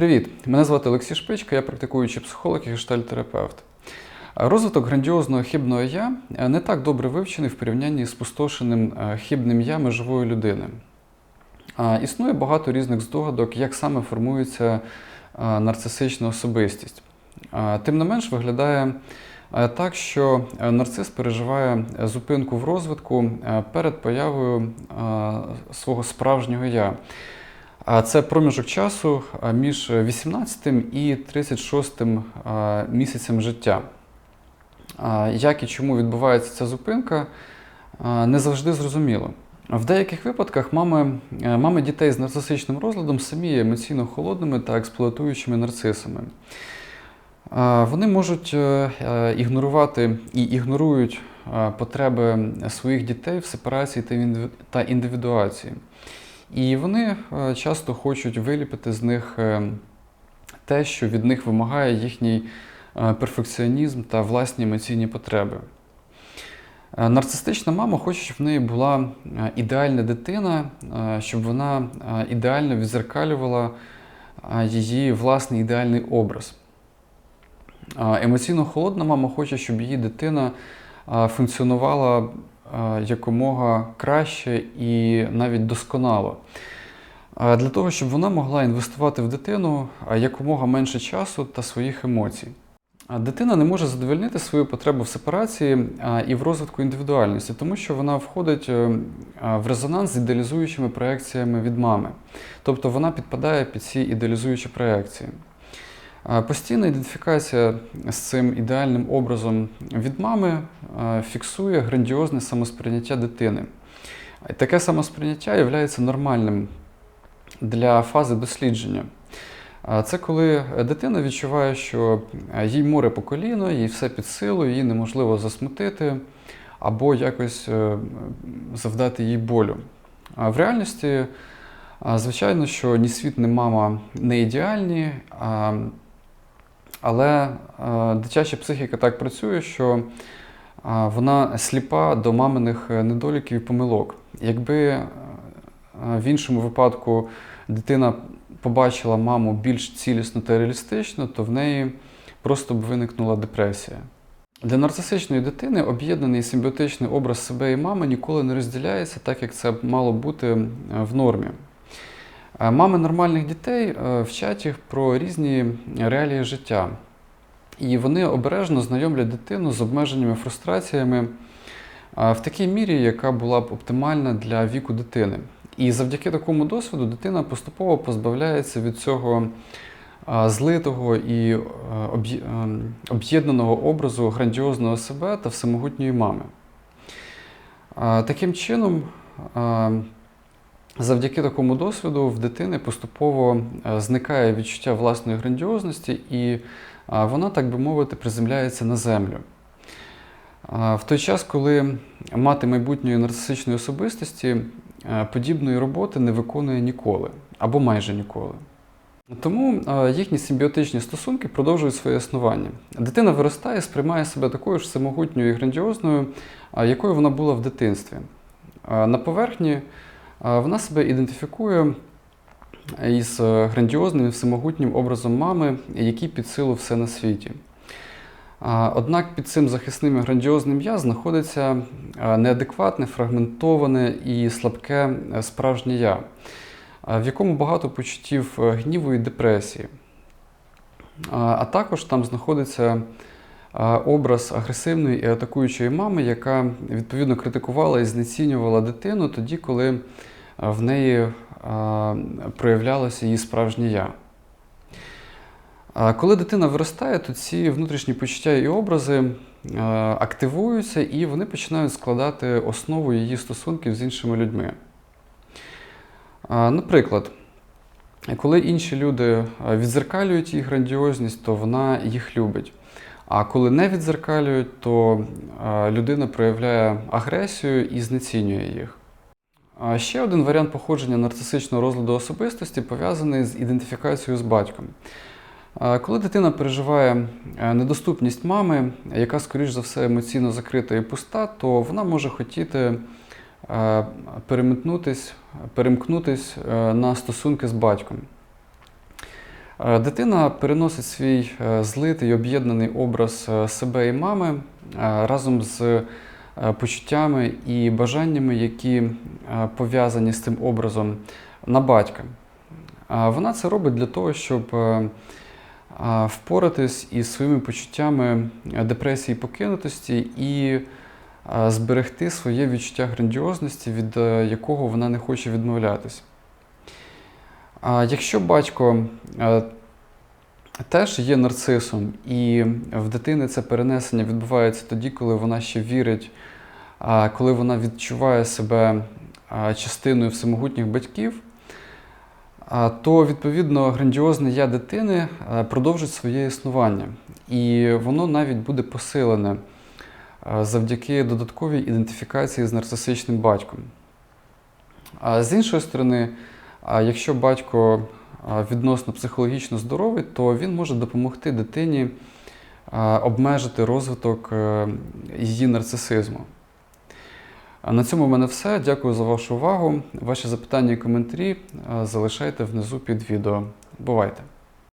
Привіт! Мене звати Олексій Шпичка, я практикуючий психолог і гештальтерапевт. Розвиток грандіозного хибного я не так добре вивчений в порівнянні з спустошеним е, хибним я межової людини. Існує багато різних здогадок, як саме формується е, нарцисична особистість. Тим не менш, виглядає е, так, що нарцис переживає зупинку в розвитку перед появою свого справжнього я. Це проміжок часу між 18 і 36 місяцем життя. Як і чому відбувається ця зупинка, не завжди зрозуміло. В деяких випадках мами, е, мами дітей з нарцисичним розладом самі є емоційно холодними та експлуатуючими нарцисами. Вони можуть е, е, ігнорувати і ігнорують потреби своїх дітей в сепарації та індивідуації. І вони е, часто хочуть виліпити з них е, те, що від них вимагає їхній е, перфекціонізм та власні емоційні потреби. Нарцистична мама хоче, щоб в неї була ідеальна дитина, щоб вона ідеально відзеркалювала її власний ідеальний образ. Емоційно холодна мама хоче, щоб її дитина функціонувала якомога краще і навіть досконало. Е, Для того, щоб вона могла інвестувати в дитину е, якомога менше часу та своїх емоцій. Дитина не може задовольнити свою потребу в сепарації і в розвитку індивідуальності, тому що вона входить е, в резонанс з ідеалізуючими проекціями від мами. Тобто вона підпадає під ці ідеалізуючі проекції. Постійна ідентифікація з цим ідеальним образом від мами фіксує грандіозне самосприйняття дитини. Таке самосприйняття є нормальним для фази дослідження. Це коли дитина відчуває, що їй море по коліно, їй все під силу, її неможливо засмутити або якось е, завдати їй болю. В реальності, звичайно, що ні світ, ні мама не ідеальні, але е, дитяча психіка так працює, що а, вона сліпа до маминих е, недоліків і помилок. Якби е, в іншому випадку дитина побачила маму більш цілісно та реалістично, то в неї просто б виникнула депресія. Для нарцисичної дитини об'єднаний симбіотичний образ себе і мами ніколи не розділяється, так як це мало бути е, в нормі. Мами нормальних дітей е, вчать їх про різні реалії життя. І вони обережно знайомлять дитину з обмеженнями фрустраціями е, в такій мірі, яка була б оптимальна для віку дитини. І завдяки такому досвіду дитина поступово позбавляється від цього злитого і е, об'є- ем, об'єднаного образу грандіозного себе та всемогутньої мами. Таким чином, завдяки такому досвіду в дитини поступово е, зникає відчуття власної грандіозності, і вона, так би мовити, приземляється на землю. В той час, коли мати майбутньої нарцисичної особистості е, подібної роботи не виконує ніколи або майже ніколи. Тому е, їхні симбіотичні стосунки продовжують своє існування. Дитина виростає, сприймає себе такою ж самогутньою і грандіозною, якою вона була в дитинстві. Е, На поверхні е, вона себе ідентифікує із е, грандіозним і всемогутнім образом мами, який під силу все на світі. Однак під цим захисним і грандіозним я знаходиться неадекватне, фрагментоване і слабке е, справжнє я, в якому багато почуттів е, гніву і депресії. А також там знаходиться образ агресивної і атакуючої мами, яка відповідно критикувала і знецінювала дитину тоді, коли в неї проявлялося її справжнє я. Коли дитина виростає, то ці внутрішні почуття і образи е, активуються і вони починають складати основу її стосунків з іншими людьми. Наприклад, коли інші люди е, відзеркалюють її грандіозність, то вона їх любить. А коли не відзеркалюють, то людина проявляє агресію і знецінює їх. Ще один варіант походження нарцисичного розладу особистості пов'язаний з ідентифікацією з батьком. Коли дитина переживає е, недоступність мами, яка, скоріш за все, емоційно закрита і пуста, то вона може хотіти е, перемкнутись е, на стосунки з батьком. Е, Дитина переносить свій е, злитий об'єднаний образ е, себе і мами разом з почуттями і бажаннями, які пов'язані з цим образом на батька. Вона це робить для того, щоб впоратись із своїми почуттями депресії покинутості і зберегти своє відчуття грандіозності, від якого вона не хоче відмовлятися. А якщо батько е, теж є нарцисом, і в дитини це перенесення відбувається тоді, коли вона ще вірить, коли вона відчуває себе частиною всемогутніх батьків, то відповідно грандіозне я дитини продовжить своє існування. І воно навіть буде посилене завдяки додатковій ідентифікації з нарцисичним батьком. З іншої сторони, а якщо батько відносно психологічно здоровий, то він може допомогти дитині обмежити розвиток е, її нарцисизму. На цьому в мене все. Дякую за вашу увагу. Ваші запитання і коментарі залишайте внизу під відео. Бувайте!